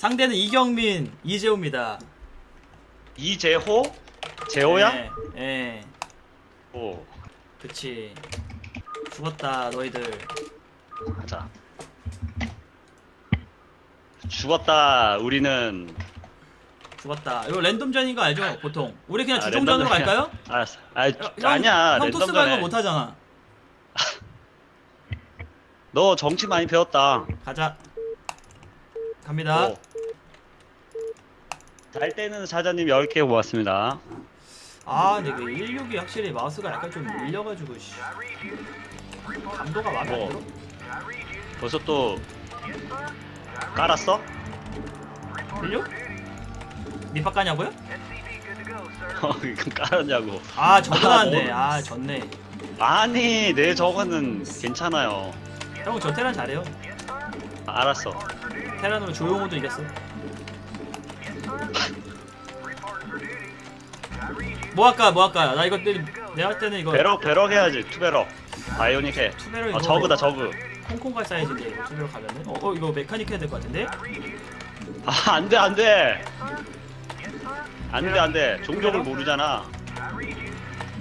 상대는 이경민, 이재호입니다. 이재호? 재호야? 예, 예, 오, 그치. 죽었다, 너희들. 가자. 죽었다. 우리는 죽었다. 이거 랜덤전인 거 알죠? 보통. 우리 그냥 아, 주종전으로 랜덤전이야. 갈까요? 알았어. 아, 형, 아니야. 형 토스 랜덤전에. 못하잖아. 너 정치 많이 배웠다. 가자. 갑니다. 오. 잘 때는 사장님 10개 모았습니다. 아, 근데 그 16이 확실히 마우스가 약간 좀 밀려가지고, 씨. 감도가 마음에 안 뭐. 들어? 벌써 또 깔았어? 밀려? 밑밥 가냐고요? 어, 이거 깔았냐고. 아. 뭐. 아, 졌네. 아니, 내 저거는 괜찮아요. 형, 저 테란 잘해요. 아, 알았어. 테란으로 조용호도 이겼어. 뭐 할까, 뭐 할까? 나 이거 때- 내가 할 때는 이거 배럭, 배럭 해야지. 투배럭. 바이오닉 해. 투배로 이거 아, 저그다, 저그. 콩콩 갈 사이즈인데 이거 투배로 가면은 어, 어 이거 메카닉 해야 될 것 같은데? 아, 안 돼, 안 돼. 안 돼, 안 돼. 종족을 모르잖아.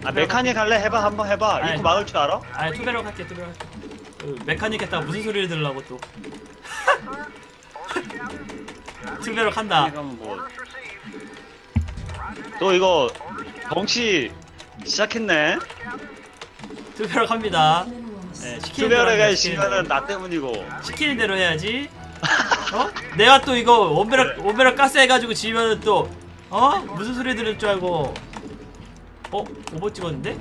아, 메카닉 할래? 해봐, 한번 해봐. 아이. 입구 막을 줄 알아? 아 투배로 할게 투배로 할게. 그 메카닉 했다가 무슨 소리를 들으려고 또? 투배로 한다. 이건 뭐. 또 이거 정치 시작했네. 투배로 합니다. 네, 시키는 대로 지면은 대로. 나 때문이고. 시키는 대로 해야지. 어? 내가 또 이거 원베럭 원베럭 가스 해가지고 지면은 또 어? 무슨 소리 들을 줄 알고. 어? 오버 찍었는데?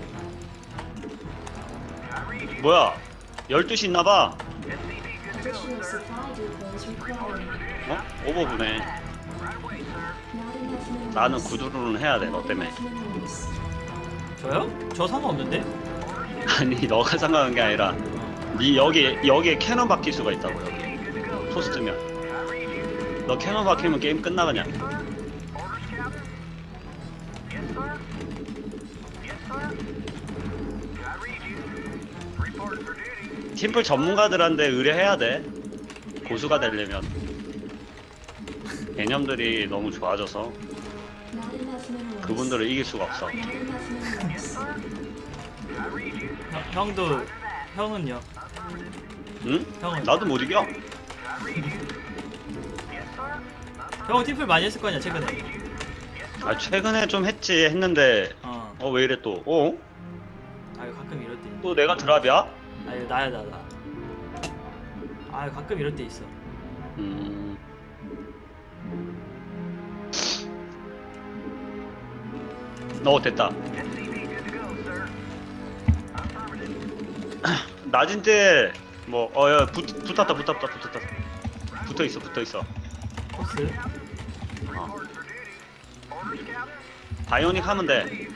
뭐야? 12시 있나봐. Additional supply depots required. 어? 오버구네. Not enough minerals. 나는 구두로는 해야 돼, 너 때문에. Minerals. 저요? 저 상관없는데? 아니, 너가 상관한 게 아니라, 니 여기, 여기에 캐논 박힐 수가 있다고, 여기. 토스트면. 너 캐논 박히면 게임 끝나, 그냥. 팀플 전문가들한테 의뢰해야 돼. 고수가 되려면. 개념들이 너무 좋아져서. 그분들을 이길 수가 없어. 형, 형도 형은요? 응? 형은 나도 못 이겨. 형은 팀플 많이 했을 거 아니야 최근에? 아, 최근에 좀 했지 했는데 어. 어 왜 이래 또? 어? 아유 가끔 이럴 때. 또 내가 드랍이야? 아유 나야 나 나. 아유 가끔 이럴 때 있어. 음. 너 됐다. 낮은 때뭐 어야 붙었다 붙었다 붙었다 붙어 있어 붙어 있어. 코스. 어. 바이오닉 하면 돼.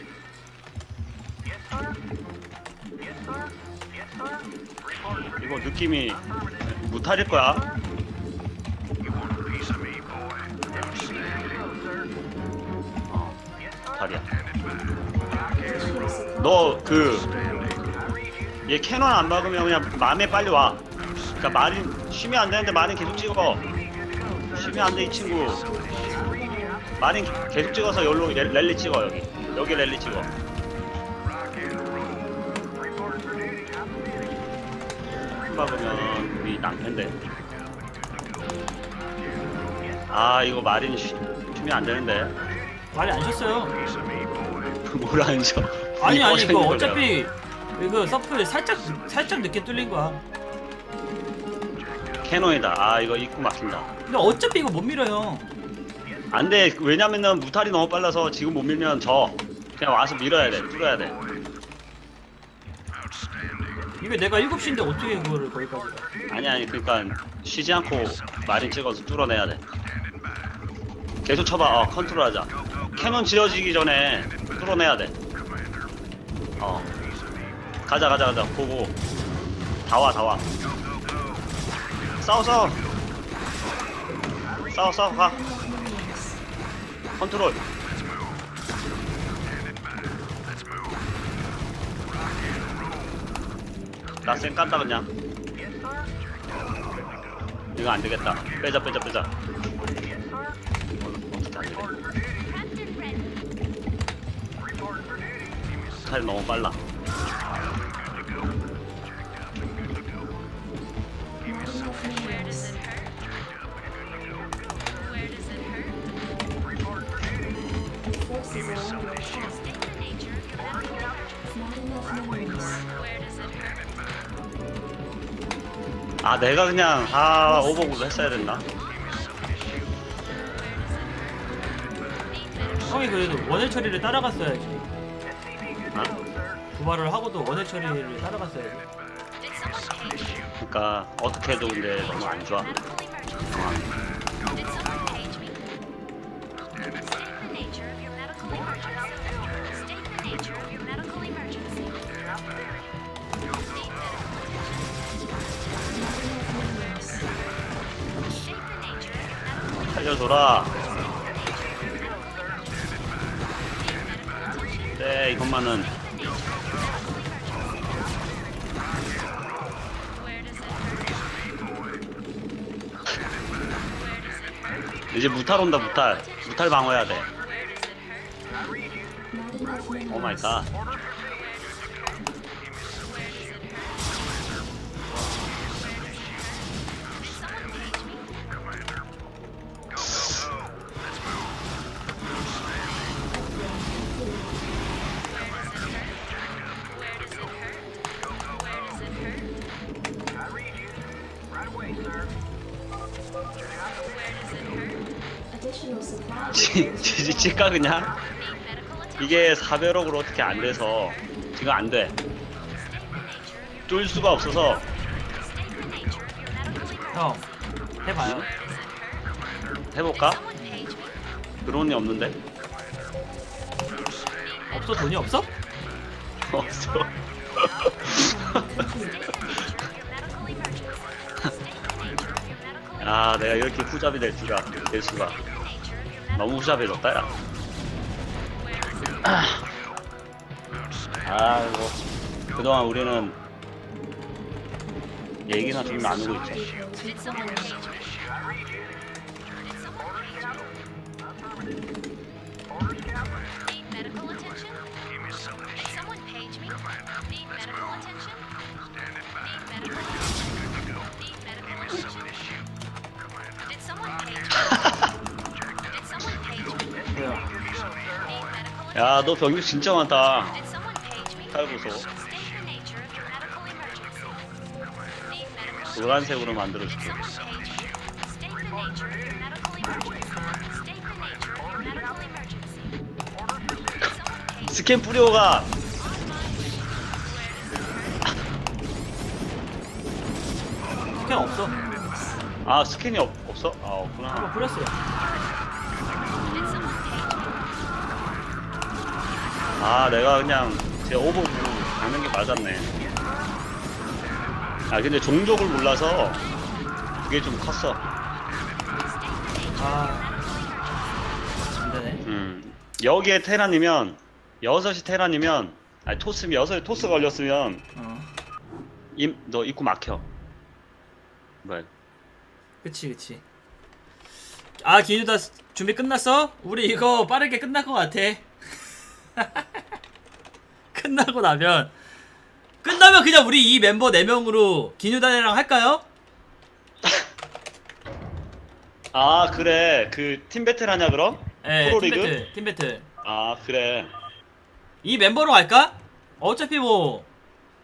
이거 느낌이 무탈일 거야. Supply 너그얘 캐논 안 막으면 그냥 맘에 빨리 와. 그러니까 마린 쉬면 안 되는데 마린 계속 찍어. 쉬면 안 돼 이 친구. 마린 계속 찍어서 랠- 랠리 찍어 여기. 여기 랠리 찍어. 막으면 우리 낭패인데. 아 이거 마린 쉬, 쉬면 안 되는데. 말이 안 쉬었어요. 뭘안 쉬어. 아니 이 아니 있는 어차피 이거 서플 살짝 살짝 늦게 뚫린 거야. 캐논이다. 아 이거 입구 막힌다. 근데 어차피 이거 못 밀어요. 안 돼. 왜냐면은 무탈이 너무 빨라서 지금 못 밀면 져. 그냥 와서 밀어야 돼. 뚫어야 돼. 이게 내가 7시인데 어떻게 그거를 거기까지 가? 아니 아니 그러니까 쉬지 않고 마린 찍어서 뚫어내야 돼. 계속 쳐봐. 어 컨트롤하자. 캐논 지어지기 전에 뚫어내야 돼. 어. 가자 가자 가자. 보고 다와 다 와. 싸워 싸워. 싸워 싸워 가. 컨트롤. 나쌩 깐다 그냥. 이거 안 되겠다. 빼자 빼자 빼자. 칼 너무 빨라. 아 내가 그냥 아 오버구도 했어야 됐나? 형이 그래도 원해 처리를 따라갔어야지. 아? 구발을 하고도 원해 처리를 따라갔어야지. 그러니까 어떻게 해도 근데 너무 안 좋아. 살려줘라. 이제 무탈 온다 무탈 무탈 방어해야 돼. 오 마이 갓. 지지칠까 그냥? 이게 사배럭으로 어떻게 안 돼서 지금 안 돼. 뚫 수가 없어서 형 해봐요. 해볼까? 드론이 없는데? 없어 돈이 없어? 없어. 아 내가 이렇게 후잡이 될 수가 될 수가 너무 후잡해졌다 야. 아이고 그동안 우리는 얘기나 좀 나누고 있죠. 야 너 병력 진짜 많다. 살고서 노란색으로 만들어줄게. 스캔 뿌려가 스캔 없어. 아 스캔이 없, 없어? 아 없구나. 뿌렸어요. 아 내가 그냥 제 오버구 가는 게 맞았네. 아 근데 종족을 몰라서 그게 좀 컸어. 아, 안 되네. 음 여기에 테란이면 여섯이 테란이면 아니 토스면 여섯에 토스 걸렸으면 어, 임, 너 입구 막혀. 뭐야? 그치 그치. 아 기누다 준비 끝났어? 우리 이거 빠르게 끝날 것 같아. 끝나고 나면 끝나면 그냥 우리 이 멤버 4 명으로 기누단이랑 할까요? 아 그래 그 팀 배틀 하냐 그럼? 예, 프로리그? 팀배틀, 팀배틀. 아 그래. 이 멤버로 갈까? 어차피 뭐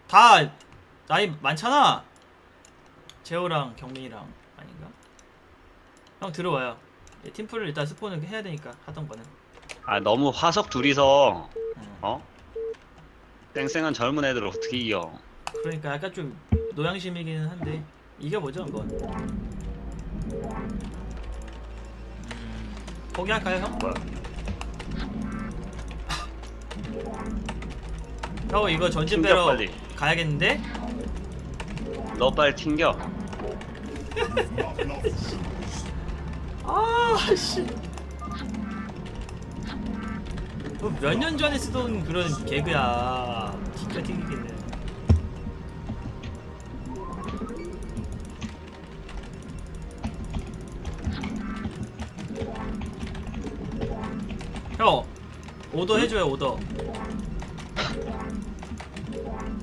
다 나이 많잖아. 재호랑 경민이랑 아닌가? 형 들어와요. 예, 팀플을 일단 스폰을 해야 되니까 하던 거는. 아 너무 화석 둘이서 어. 어? 쌩쌩한 젊은 애들 어떻게 이겨? 그러니까 약간 좀 노양심이기는 한데 이겨보죠 그건. 음, 포기할까요 형? 형 이거 전진 튕겨, 빼러 빨리. 가야겠는데? 너 빨리 튕겨. 아 씨. 뭐몇년 전에 쓰던 그런 개그야. 진짜 튕기겠네. 오더 해줘요 오더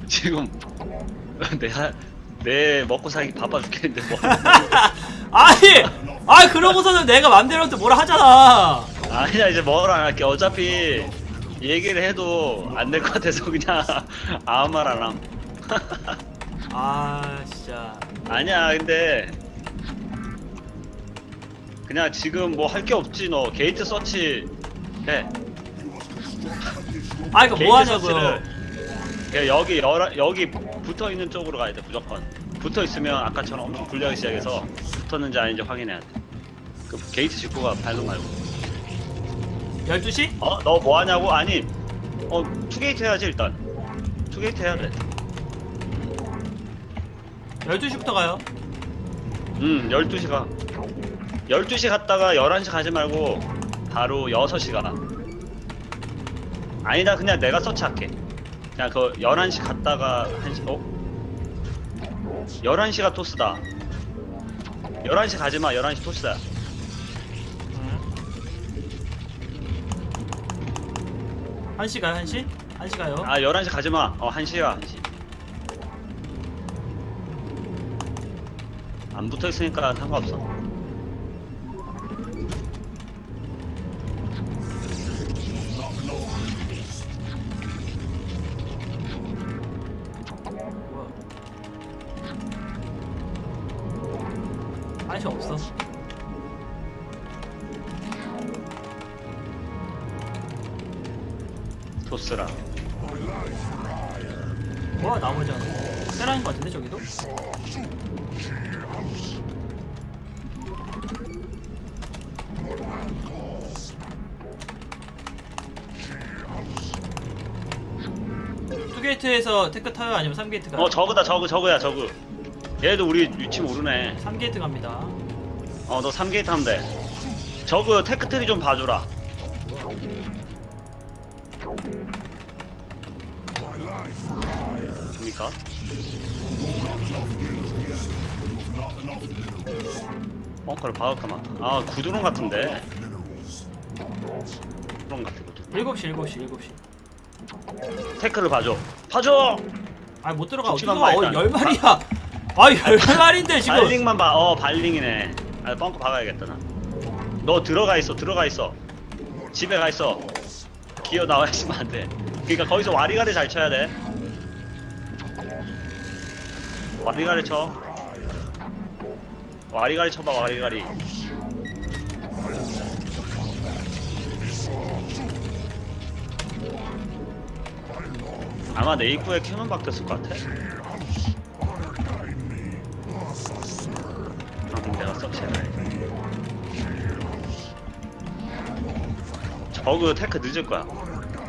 지금 내가 내 먹고 살기 바빠 죽겠는데 뭐 아니 아 그러고서는 내가 맘대로 또 뭐라 하잖아 아니야 이제 뭐라 안 할게. 어차피 얘기를 해도 안 될 것 같아서 그냥 아무 말 안 함. 아 진짜. 아니야 근데 그냥 지금 뭐 할 게 없지 너. 게이트 서치 해. 아 이거 게이트 뭐 하냐고요. 서치를 그냥 여기 열아, 여기 붙어 있는 쪽으로 가야 돼 무조건. 붙어 있으면 아까처럼 엄청 불리하기 시작해서 붙었는지 아닌지 확인해야 돼 그 게이트 직구가 발동 말고 12시? 어? 너 뭐 하냐고? 아니 어 투게이트 해야지 일단 투게이트 해야 돼 12시부터 가요 음, 12시 가. 12시 갔다가 11시 가지 말고 바로 6시 가. 아니다, 그냥 내가 서치할게. 그냥 그 11시 갔다가 1시, 어? 11시가 토스다. 11시 가지 마, 11시 토스다. 한시 가요 한시한시 가요 아, 11시 가지 마. 어, 1시야, 1시. 안 붙어 있으니까 상관없어. 뭐야 한시 없어 토스라. 뭐야 나머지는 세라인 것 같은데 저기도? 투게이트에서 테크 타요 아니면 3게이트 가요? 어, 저그다, 저그, 저그야, 저그. 얘도 우리 위치 모르네. 3게이트 갑니다 어, 너 3게이트 하면 돼. 저그 테크트리 좀 봐줘라. 벙커를 박을까만. 아, 구드론 같은데. 구드론 같아, 구드론. 7시 7시 7시 테크를 봐줘. 봐줘! 아니 못 들어가 어디 죽지만 들어가 마, 어 일단. 열 마리야 아열 마리인데 지금 발링만 봐. 어, 발링이네. 아, 벙커 박아야겠다, 나. 너 들어가 있어, 들어가 있어. 집에 가 있어. 기어 나와 있으면 안 돼. 그러니까 거기서 와리가리 잘 쳐야 돼. 와리가리 쳐. 와리가리 쳐봐, 와리가리. 아마 내 입구에 캐논 박혔을 것 같아. 방금 내가 서치해놔 저그 테크 늦을 거야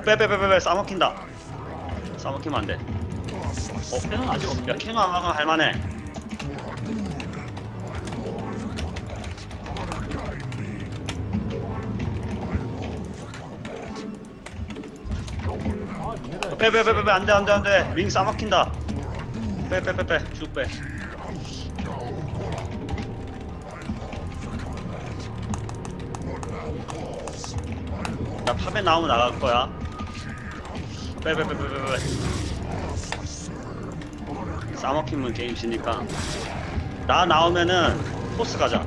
빼빼빼빼빼 싸먹힌다 싸먹히면 안돼 어? 캐논 아직 없네 야 캐논 안 가면 할만해 빼빼빼빼빼 안돼 안돼 안돼 링 싸먹힌다 빼빼빼빼 쭉빼 나 팝에 나오면 나갈 거야. 빼빼빼빼빼빼. 싸먹히면 게임 지니까. 나 나오면은 포스. 가자,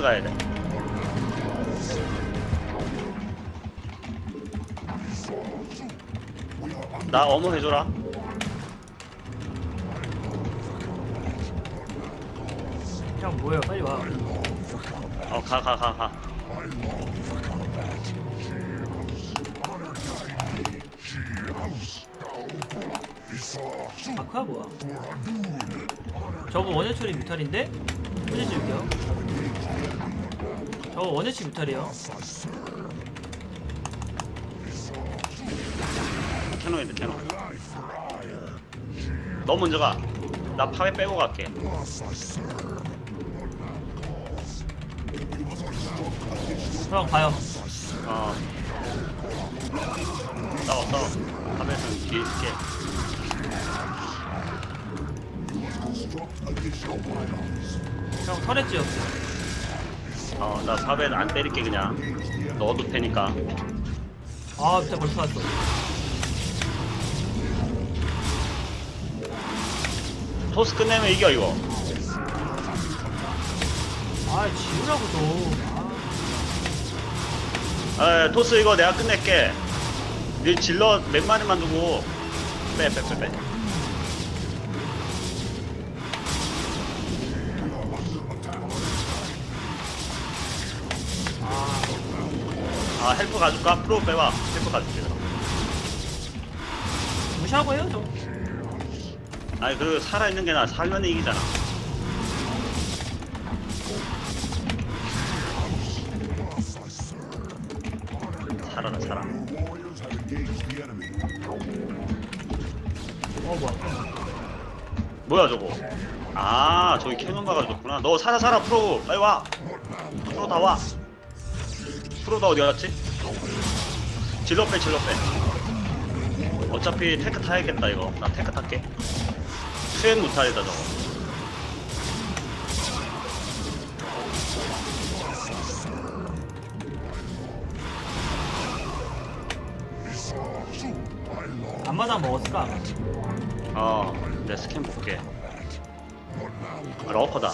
포스 가야 돼. 나 어머 해줘라. 형 뭐예요 빨리 와 어, 가, 가, 가, 가. 아크야 뭐야 저거 원해초리 뮤탈인데? 줄게요 저거 원해치 뮤탈이에요 캐논인데, 캐논. 너 먼저 가. 나 파괴 빼고 갈게. 형 가요 어. 싸워 싸워 탑에서는 뒤에 있을게 형 터렛 지었어. 어나 탑에 안 때릴게 그냥. 넣어도 되니까. 아 진짜 벌써 왔어. 토스 끝내면 이겨 이거. 아 지우라고 좀 에 토스 이거 내가 끝낼게. 니 질러 몇 마리만 두고. 빼 빼 빼 빼 가줄까? 프로 빼와. 헬프 가줄게 그럼 무시하고 해요 좀 아니 그 살아있는 게 나 살면 이기잖아. 살아라 살아. 어 뭐야. 뭐야 저거? 아 저기 캐논 가가지고구나. 너 살아 살아 프로. 빨리 와. 프로 다 와. 프로 다 어디 갔지? 질러 빼 질러 빼. 어차피 테크 타야겠다 이거. 나 테크 탈게. 수행 못하겠다 저거. 앞마당 먹었을까? 어내 스캔 볼게. 아, 러커다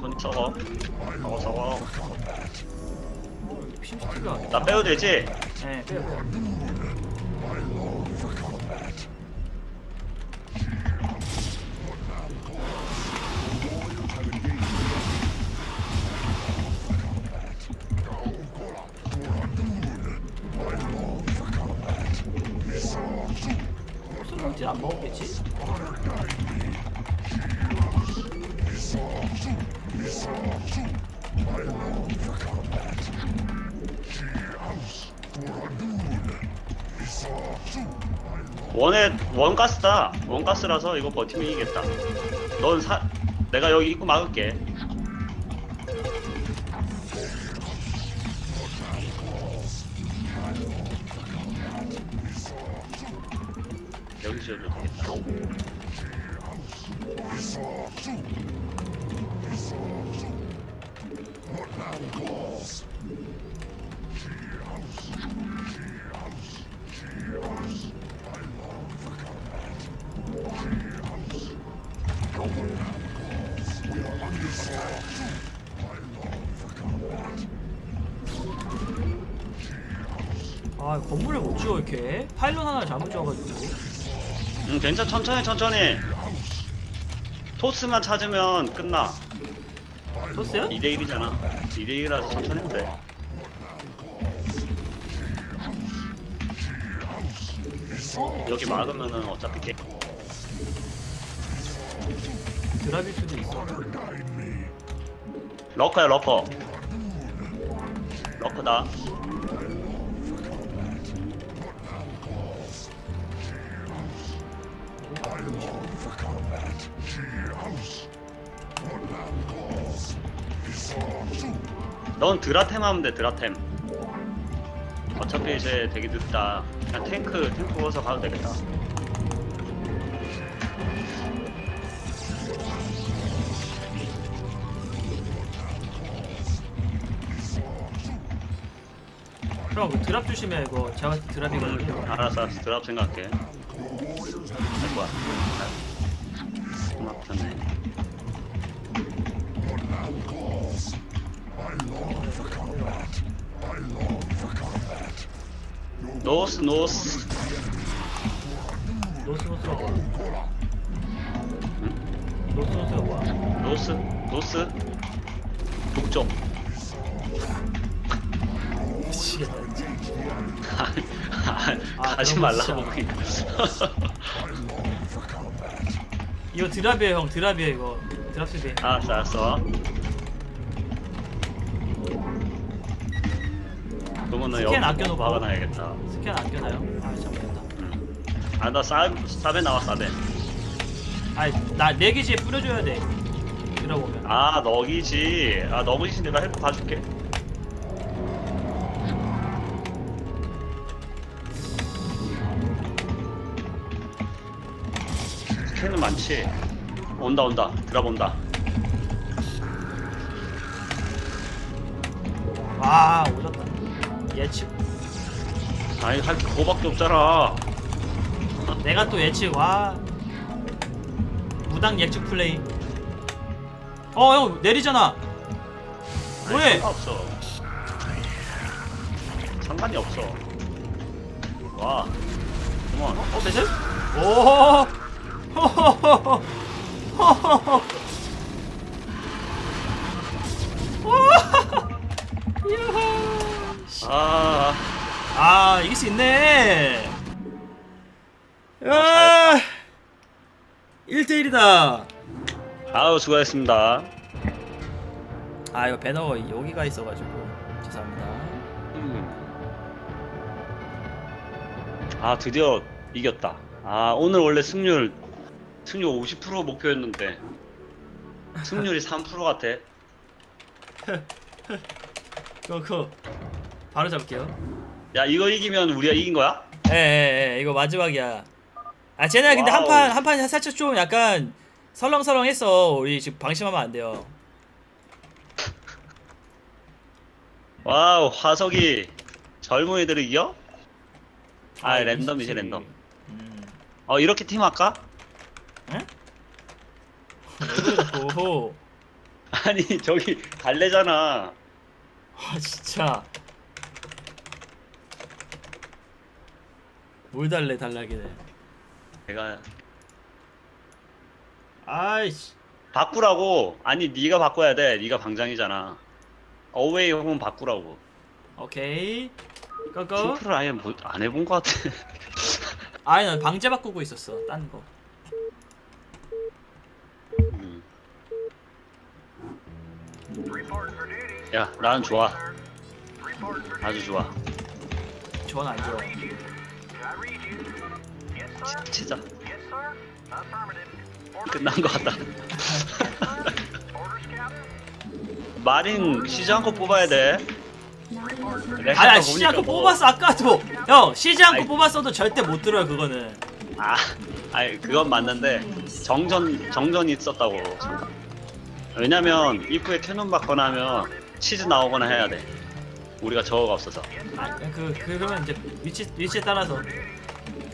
손 썩어 썩어 썩어 심시티가 나 빼도 되지? 네 빼요 먹지 안 먹었겠지? 원에 원가스다. 원가스라서 이거 버티면 이기겠다. 넌 사, 내가 여기 입구 막을게. 아 건물을 못 지어 이렇게 파일럿 하나 잘못 지어가지고 응, 괜찮. 천천히 천천히. 토스만 찾으면 끝나. 떴어요? 2대 1이잖아. 2대 1이라서 천천히 해도 돼. 여기 막으면은 어차피 게 드랍일 수도 있어 러커야 러커. 러커다. 넌 드라템 하면 돼 드라템. 어차피 이제 되게 늦다. 그냥 탱크 탱크 부어서 가도 되겠다. 형, 그 드랍 조심해 이거. 제가 드랍이거든요. 알았어, 알았어. 드랍 생각해. 할 거야. 막혔네. 노스, 노스. 노스 노스가 뭐야? 노스 노스가 뭐야? 노스, 노스. 북쪽. 미치겠다. 아, 가지 그런 거 말라고. 이거 드랍이에요 형 드랍이에요 이거. 드랍 세대. 알았어, 알았어. 그러면은 스캔 여기 아껴놓고. 박아놔야겠다. 스캔 안 껴나요? 아 잘못했다 음. 아나 사베 나와 사베. 아이 나내 기지에 뿌려줘야 돼 들어보면 아 너기지. 아 너기지 내가 헬프 봐줄게. 스캔은 많지. 온다 온다. 들어본다. 와 오졌다 예측 아니 할게 그거밖에 없잖아. 내가 또 예측 와 무당 예측 플레이 어 형 내리잖아 아니, 왜? 상관없어. 상관이 없어. 와. 컴온. 어 배슬? 오 호호호호 호호호 아. 아 이길 수 있네 야 아, 1대 1이다 아우 수고하셨습니다. 아 이거 배너 여기가 있어가지고 죄송합니다 음. 아 드디어 이겼다. 아 오늘 원래 승률 승률 50% 목표였는데 승률이 3% 같아. 그거 그거 바로 잡을게요 야 이거 이기면 우리가 이긴 거야? 에에에 이거 마지막이야 아 쟤네 근데 와우. 한판 한판 살짝 좀 약간 설렁설렁했어 우리 지금 방심하면 안 돼요 와우 화석이 젊은이들을 이겨? 아 이거 랜덤이지 랜덤. 음. 어 이렇게 팀 할까? 응? 왜 아니 저기 갈래잖아. 아 진짜 뭘 달래 달라기네 내가 아이씨 바꾸라고. 아니 네가 바꿔야 돼. 네가 방장이잖아. 어웨이 홈은 바꾸라고. 오케이 고고 팀플을 아예 뭐, 안 해본 것 같아. 아니 난 방제 바꾸고 있었어 딴거 음. 야, 나는 좋아. 아주 좋아. 전안 좋아 치- 치자. 끝난 것 같다. 마린 쉬지 않고 뽑아야 돼. 내가 쉬지 않고 보니까 뭐- 뽑았어 아까도 형 쉬지 않고 아이. 뽑았어도 절대 못 들어요 그거는 아, 아니 그건 맞는데 정전 정전이 있었다고. 왜냐면 입구에 캐논 받거나 하면 치즈 나오거나 해야 돼. 우리가 저거가 없어서. 아, 그, 그 그러면 이제 위치 위치에 따라서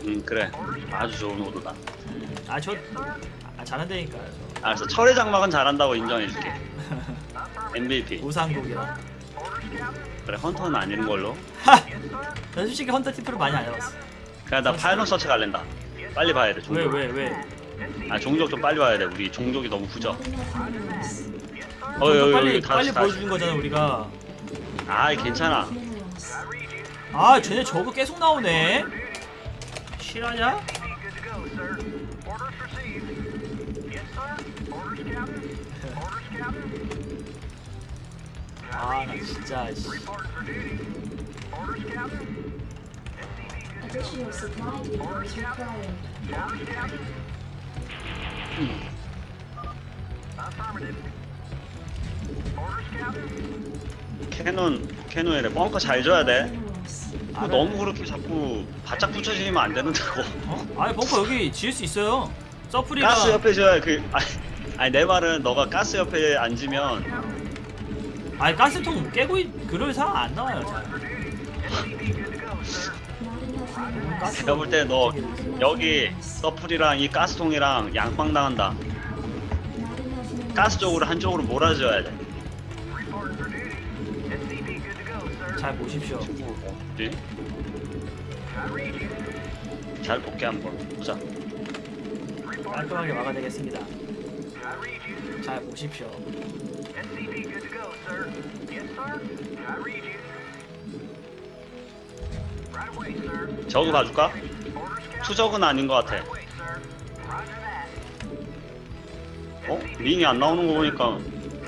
음 그래. 아주 좋은 오도다. 아저 아, 잘한다니까 저. 알았어. 철의 장막은 잘한다고 인정해줄게. MVP. 우상국이랑 그래 헌터는 아닌 걸로. 하! 난 솔직히 헌터 티프를 많이 안 해봤어 그냥 나 파이널 서치 갈랜다. 빨리 봐야 돼. 왜 종족. 왜 왜? 아 종족 좀 빨리 봐야 돼. 우리 종족이 너무 enough minerals. 어, 빨리 다시, 빨리. 보여주는 거잖아 우리가 아 괜찮아. 아 쟤네 저거 계속 나오네 실화냐? 아 나 진짜 씨. Additional supply depots required. 캐논 캐논에 벙커 잘 줘야 돼. 그거 아, 너무 그렇게 자꾸 바짝 붙여지면 안 된다고. 어? 아니 벙커 여기 지을 수 있어요 서프리가 가스 옆에 줘야 그 아니, 아니 내 말은 너가 가스 옆에 앉으면 아니 가스통 깨고 있... 그럴 상황 안 나와요 잘 내가 볼 때 너 여기 서플이랑 이 가스통이랑 양빵 당한다. 가스 쪽으로 한쪽으로 몰아줘야 돼. 잘 보십시오 어디? 잘 볼게 한번 보자. 깔끔하게 막아내겠습니다 잘 보십시오 저거 봐줄까? 투적은 아닌 것 같아. 어? 링이 안 나오는 거 보니까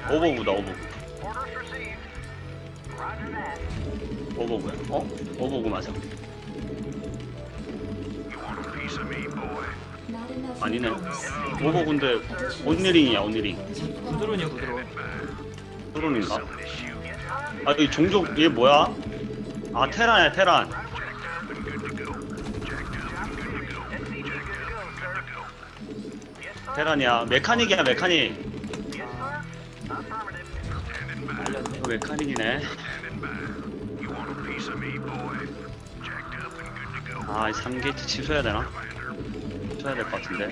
오버구다 오버구. 오버구야. 어? 오버구 맞아. 아니네. 오버구인데 온리링이야 온리링. 부드러운이야 부드러워 토론인가? 아, 이 종족 얘 뭐야? 아, 테란이야, 테란. 테란이야. 메카닉이야, 메카닉. 알렸네 메카닉이네. 아, 이 3게이트 취소해야 되나? 취소해야 될 것 같은데.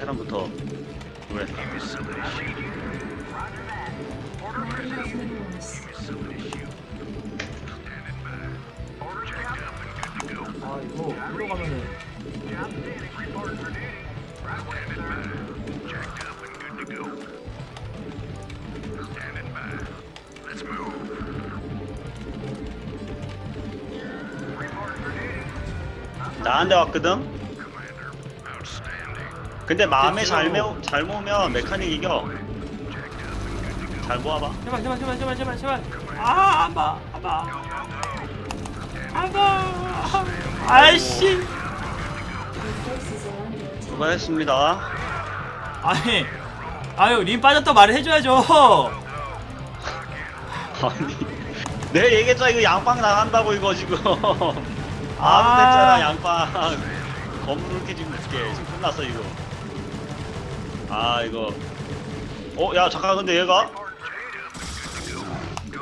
테란부터. minerals. 아 이거 이로 가면은 나한테 왔거든? 근데 마음에 잘, 매우, 잘 모으면 메카닉 이겨. 잘 모아봐. 제발 제발 제발 제발 제발 제발 아 안봐 안봐 안봐 아이씨 수고했습니다. 아니 아유 림 빠졌다 말을 해줘야죠 아니, 내가 얘기했잖아. 이거 양빵 나간다고, 이거 지금. 아. 아무 됐잖아, 양빵. 이렇게 지금 늦게. 지금 끝났어, 이거. 아, 이거. 어, 야, 잠깐, 근데 얘가?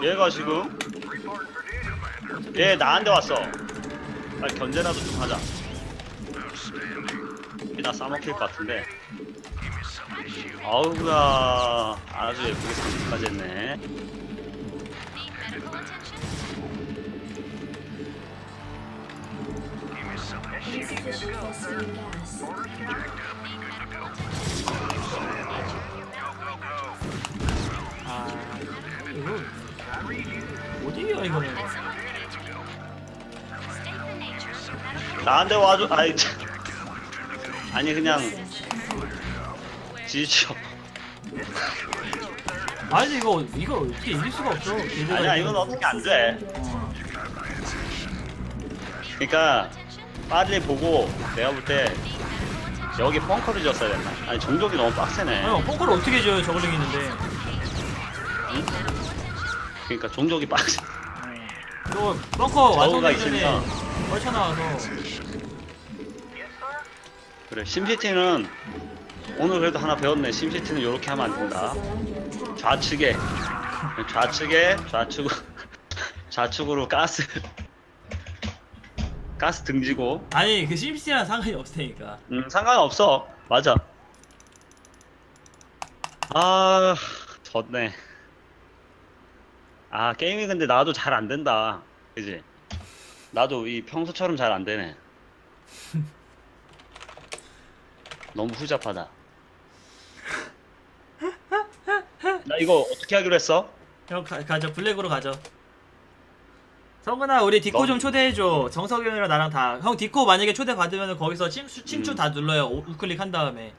얘가 지금? 얘 나한테 왔어. 빨리 견제라도 좀 하자. 나 싸먹힐 것 같은데. 아우야 아주 예쁘게 상까지 했네. 아 이거 못 이겨 이거는 나한테 와줘. 아이 참. 아니 그냥 지쳐. 아니 이거 이거 어떻게 이길 수가 없어 아니야 이거. 이건 어떻게 안 돼. 그러니까? 빨리 보고 내가 볼 때? 여기 펑커를 줬어야 됐나? 아니 정적이 너무 빡세네. 형 펑크를 어떻게 줘요 저글링 있는데 attention? 그러니까 종족이 빡세. 저 벙커 저거가 완성되기 전에 있으니까. 떨쳐나와서 그래 심시티는 오늘 그래도 하나 배웠네. 심시티는 이렇게 하면 안 된다. 좌측에 좌측에 좌측 좌측으로 가스 가스 등지고. 아니 그 심시티랑 상관이 없으니까. 음 상관없어. 맞아. 아 졌네. 아 게임이 근데 나도 잘 안 된다. 그지? 나도 이 평소처럼 잘 안 되네 너무 후잡하다. 나 이거 어떻게 하기로 했어? 형 가, 가죠. 블랙으로 가죠. 성근아 우리 디코 너- 좀 초대해줘. 정석이 형이랑 나랑 다 형 디코 만약에 초대 받으면 거기서 침, 침추 음. 다 눌러요. 오- 우클릭 한 다음에